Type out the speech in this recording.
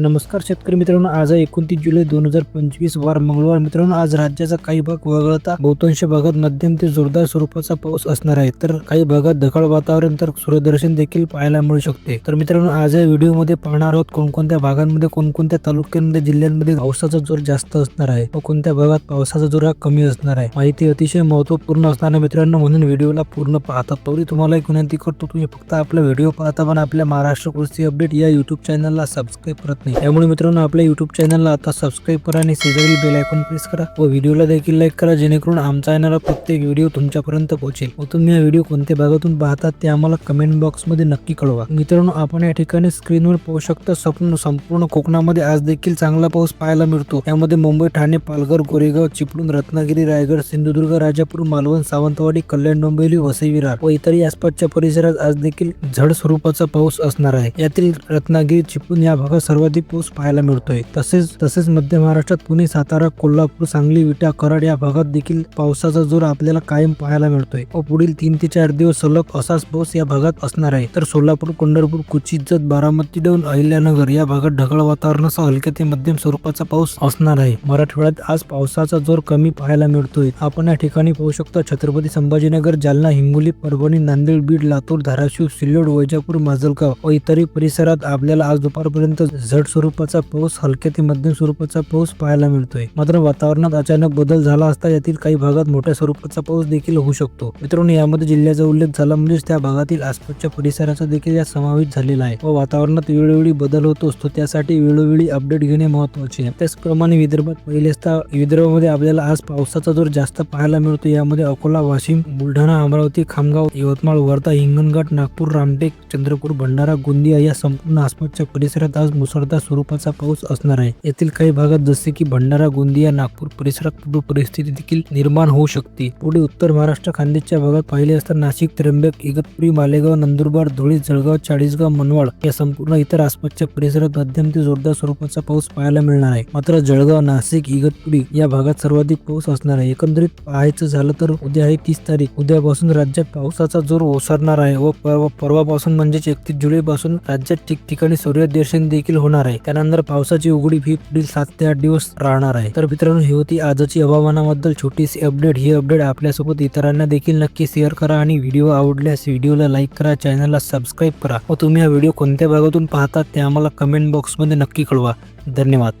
नमस्कार शेतकरी मित्रांनो आज आहे एकोणतीस जुलै दोन हजार पंचवीस वार मंगळवार. मित्रांनो आज राज्याचा काही भाग वगळता बहुतांश भागात मध्यम ते जोरदार स्वरूपाचा पाऊस असणार आहे. तर काही भागात ढगाळ वातावरण तर सूर्यदर्शन देखील पाहायला मिळू शकते. तर मित्रांनो आज या व्हिडिओमध्ये पाहणार आहोत कोणकोणत्या भागांमध्ये कोणकोणत्या तालुक्यांमध्ये जिल्ह्यांमध्ये पावसाचा जोर जास्त असणार आहे व कोणत्या भागात पावसाचा जोर हा कमी असणार आहे. माहिती अतिशय महत्त्वपूर्ण असणार आहे मित्रांनो म्हणून व्हिडिओला पूर्ण पाहतात तरी तुम्हाला एक विनंती करतो तुम्ही फक्त आपला व्हिडिओ पाहता पण आपल्या महाराष्ट्र कृषी अपडेट या युट्यूब चॅनलला सबस्क्राईब करत नाही. त्यामुळे मित्रांनो आपल्या युट्यूब चॅनलला आता सबस्क्राईब करा आणि शेजारील बेल आयकॉन प्रेस करा व व्हिडिओला देखील लाईक करा जेणेकरून आमचा येणारा प्रत्येक व्हिडिओ तुमच्यापर्यंत पोहोचेल. व तुम्ही हा व्हिडिओ कोणत्या भागातून पाहतात ते आम्हाला कमेंट बॉक्समध्ये नक्की कळवा. मित्रांनो आपण या ठिकाणी स्क्रीनवर पाहू शकता संपूर्ण संपूर्ण कोकणामध्ये आज देखील चांगला पाऊस पाहायला मिळतो. यामध्ये मुंबई ठाणे पालघर गोरेगाव चिपळूण रत्नागिरी रायगड सिंधुदुर्ग राजापूर मालवण सावंतवाडी कल्याण डोंबिवली वसई विरार व इतरही आसपासच्या परिसरात आज देखील झड स्वरूपाचा पाऊस असणार आहे. यातील रत्नागिरी चिपळूण या भागात सर्वाधिक पाऊस पाहायला मिळतोय. तसेच तसेच मध्य महाराष्ट्रात पुणे सातारा कोल्हापूर सांगली विटा कराड या भागात देखील पावसाचा जोर आपल्याला कायम पाहायला मिळतोय. व पुढील तीन ते चार दिवस सलग असाच पाऊस या भागात असणार आहे. तर सोलापूर पंढरपूर कुचिज्जत जत बारामती डोन अहिल्यानगर या भागात ढगाळ वातावरणासह हलक्या ते मध्यम स्वरूपाचा पाऊस असणार आहे. मराठवाड्यात आज पावसाचा जोर कमी पाहायला मिळतोय. आपण या ठिकाणी पाहू शकता छत्रपती संभाजीनगर जालना हिंगोली परभणी नांदेड बीड लातूर धाराशिव सिल्लोड वैजापूर माजलगाव व इतरही परिसरात आपल्याला आज दुपारपर्यंत जड स्वरूपाचा पाऊस हलक्या ते मध्यम स्वरूपाचा पाऊस पाहायला मिळतोय. मात्र वातावरणात अचानक बदल झाला असता यातील काही भागात मोठ्या स्वरूपाचा पाऊस देखील होऊ शकतो. मित्रांनो यामध्ये जिल्ह्याचा उल्लेख झाला म्हणजेच त्या भागातील आसपासच्या परिसराचा देखील यात समावेश झालेला आहे व वातावरणात वेळोवेळी बदल होत असतो. त्यासाठी वेळोवेळी अपडेट घेणे महत्त्वाचे आहे. त्याचप्रमाणे विदर्भात पहिले असता विदर्भामध्ये आपल्याला आज पावसाचा जोर जास्त पाहायला मिळतो यामध्ये अकोला वाशिम बुलढाणा अमरावती खामगाव यवतमाळ वर्धा हिंगणघाट नागपूर रामटेक चंद्रपूर भंडारा गोंदिया या संपूर्ण आसपासच्या परिसरात आज मुसळधार स्वरूपाचा पाऊस असणार आहे. येथील काही भागात जसे की भंडारा गोंदिया नागपूर परिसरात पूर्व परिस्थिती देखील निर्माण होऊ शकते. पुढे उत्तर महाराष्ट्र खानदेशच्या भागात पाहिले असता नाशिक त्र्यंबक इगतपुरी मालेगाव नंदुरबार धुळे जळगाव चाळीसगाव मनवाड या संपूर्ण इतर आसपासच्या परिसरात मध्यम ते जोरदार स्वरूपाचा पाऊस पाहायला मिळणार आहे. मात्र जळगाव नाशिक इगतपुरी या भागात सर्वाधिक पाऊस असणार आहे. एकंदरीत पाहायचं झालं तर उद्या आहे तीस तारीख. उद्यापासून राज्यात पावसाचा जोर ओसरणार आहे व परवा परवापासून म्हणजेच एकतीस जुलै पासून राज्यात ठिकठिकाणी सूर्यदर्शन देखील होणार होणार आहे. त्यानंतर पावसाची उघडी ही पुढील सात ते आठ दिवस राहणार आहे. तर मित्रांनो ही होती आजची हवामानाबद्दल छोटीशी अपडेट ही अपडेट आपल्यासोबत इतरांना देखील नक्की शेअर करा आणि व्हिडिओ आवडल्यास व्हिडिओला लाईक करा चॅनलला सबस्क्राईब करा. व तुम्ही हा व्हिडिओ कोणत्या भागातून पाहतात ते आम्हाला कमेंट बॉक्समध्ये नक्की कळवा. धन्यवाद.